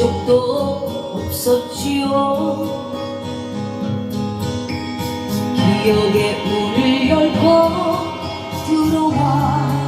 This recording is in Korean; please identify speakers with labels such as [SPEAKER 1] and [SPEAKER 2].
[SPEAKER 1] 적도 없었지요. 기억의 문을 열고 들어와